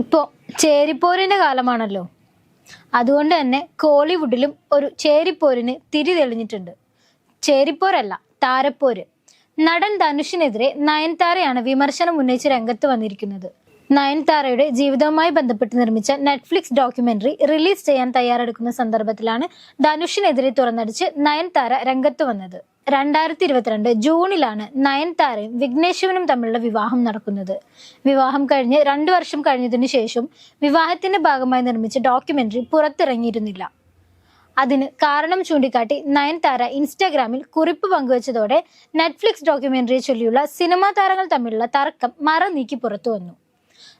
ഇപ്പോൾ ചേരിപ്പോരിന്റെ കാലമാണല്ലോ. അതുകൊണ്ട് തന്നെ കോളിവുഡിലും ഒരു ചേരിപ്പോരിന് തിരി തെളിഞ്ഞിട്ടുണ്ട്. ചേരിപ്പോരല്ല താരപ്പോര്. നടൻ ധനുഷിനെതിരെ നയൻതാരയാണ് വിമർശനം ഉന്നയിച്ച് രംഗത്ത് വന്നിരിക്കുന്നത്. നയൻതാരയുടെ ജീവിതവുമായി ബന്ധപ്പെട്ട് നിർമ്മിച്ച നെറ്റ്ഫ്ലിക്സ് ഡോക്യുമെന്ററി റിലീസ് ചെയ്യാൻ തയ്യാറെടുക്കുന്ന സന്ദർഭത്തിലാണ് ധനുഷിനെതിരെ തുറന്നടിച്ച് നയൻതാര രംഗത്ത് വന്നത്. രണ്ടായിരത്തി ഇരുപത്തിരണ്ട് ജൂണിലാണ് നയൻതാരയും വിഘ്നേശ്വനും തമ്മിലുള്ള വിവാഹം നടക്കുന്നത്. വിവാഹം കഴിഞ്ഞ് രണ്ടു വർഷം കഴിഞ്ഞതിനു ശേഷം വിവാഹത്തിന്റെ ഭാഗമായി നിർമ്മിച്ച ഡോക്യുമെന്ററി പുറത്തിറങ്ങിയിരുന്നില്ല. അതിന് കാരണം ചൂണ്ടിക്കാട്ടി നയൻതാര ഇൻസ്റ്റാഗ്രാമിൽ കുറിപ്പ് പങ്കുവച്ചതോടെ നെറ്റ്ഫ്ലിക്സ് ഡോക്യുമെന്ററിയെ ചൊല്ലിയുള്ള സിനിമാ താരങ്ങൾ തമ്മിലുള്ള തർക്കം മറ നീക്കി പുറത്തു വന്നു.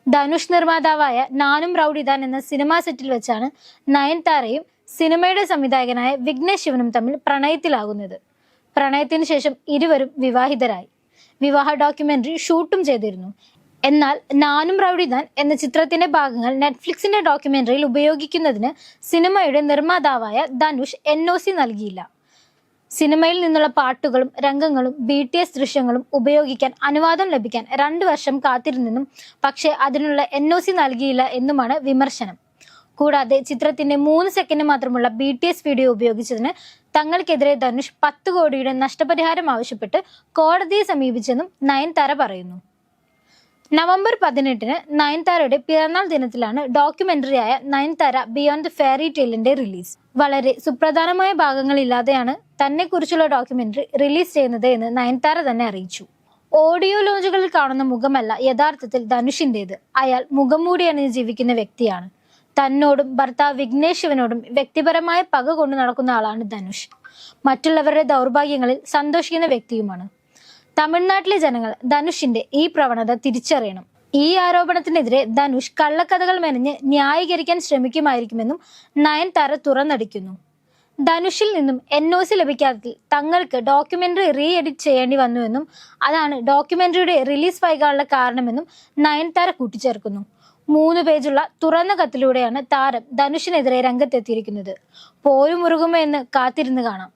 ധനുഷ് നിർമ്മാതാവായ നാനും റൌഡിദാൻ എന്ന സിനിമാ സെറ്റിൽ വെച്ചാണ് നയൻതാരയും സിനിമയുടെ സംവിധായകനായ വിഘ്നേശ് ശിവനും തമ്മിൽ പ്രണയത്തിലാകുന്നത്. പ്രണയത്തിന് ശേഷം ഇരുവരും വിവാഹിതരായി. വിവാഹ ഡോക്യുമെന്ററി ഷൂട്ടും ചെയ്തിരുന്നു. എന്നാൽ നാനും റൗഡിദാൻ എന്ന ചിത്രത്തിന്റെ ഭാഗങ്ങൾ നെറ്റ്ഫ്ലിക്സിന്റെ ഡോക്യുമെന്ററിയിൽ ഉപയോഗിക്കുന്നതിന് സിനിമയുടെ നിർമ്മാതാവായ ധനുഷ് എൻ ഒ സി നൽകിയില്ല. സിനിമയിൽ നിന്നുള്ള പാട്ടുകളും രംഗങ്ങളും ബി ടി എസ് ദൃശ്യങ്ങളും ഉപയോഗിക്കാൻ അനുവാദം ലഭിക്കാൻ രണ്ടു വർഷം കാത്തിരുന്നെന്നും പക്ഷേ അതിനുള്ള എൻ ഒ സി നൽകിയില്ല എന്നുമാണ് വിമർശനം. കൂടാതെ ചിത്രത്തിന്റെ മൂന്ന് സെക്കൻഡ് മാത്രമുള്ള ബി ടി എസ് വീഡിയോ ഉപയോഗിച്ചതിന് തങ്ങൾക്കെതിരെ ധനുഷ് പത്ത് കോടിയുടെ നഷ്ടപരിഹാരം ആവശ്യപ്പെട്ട് കോടതിയെ സമീപിച്ചെന്നും നയൻതാര പറയുന്നു. നവംബർ പതിനെട്ടിന് നയൻതാരയുടെ പിറന്നാൾ ദിനത്തിലാണ് ഡോക്യുമെന്ററിയായ നയൻതാര ബിയോണ്ട് ഫെയറി ടെയിലിന്റെ റിലീസ് വളരെ സുപ്രധാനമായ ഭാഗങ്ങളില്ലാതെയാണ് തന്നെക്കുറിച്ചുള്ള ഡോക്യുമെന്ററി റിലീസ് ചെയ്യുന്നത് എന്ന് നയൻതാര തന്നെ അറിയിച്ചു. ഓഡിയോ ലോഞ്ചുകളിൽ കാണുന്ന മുഖമല്ല യഥാർത്ഥത്തിൽ ധനുഷിന്റേത്. അയാൾ മുഖം മൂടി അണിഞ്ഞ് ജീവിക്കുന്ന വ്യക്തിയാണ്. തന്നോടും ഭർത്താവ് വിഘ്നേഷ് ശിവനോടും വ്യക്തിപരമായ പക കൊണ്ടു നടക്കുന്ന ആളാണ് ധനുഷ്. മറ്റുള്ളവരുടെ ദൗർഭാഗ്യങ്ങളിൽ സന്തോഷിക്കുന്ന വ്യക്തിയുമാണ്. തമിഴ്നാട്ടിലെ ജനങ്ങൾ ധനുഷിന്റെ ഈ പ്രവണത തിരിച്ചറിയണം. ഈ ആരോപണത്തിനെതിരെ ധനുഷ് കള്ളക്കഥകൾ മെനഞ്ഞ് ന്യായീകരിക്കാൻ ശ്രമിക്കുമായിരിക്കുമെന്നും നയൻതാര തുറന്നടിക്കുന്നു. ധനുഷിൽ നിന്നും എൻ ഒ സി ലഭിക്കാത്തതിൽ തങ്ങൾക്ക് ഡോക്യുമെന്ററി റീ എഡിറ്റ് ചെയ്യേണ്ടി വന്നുവെന്നും അതാണ് ഡോക്യുമെന്ററിയുടെ റിലീസ് വൈകാനുള്ള കാരണമെന്നും നയൻതാര കൂട്ടിച്ചേർക്കുന്നു. മൂന്ന് പേജുള്ള തുറന്ന കത്തിലൂടെയാണ് താരം ധനുഷിനെതിരെ രംഗത്തെത്തിയിരിക്കുന്നത്. പോരും പോരുമുറുകുമോ എന്ന് കാത്തിരുന്ന് കാണാം.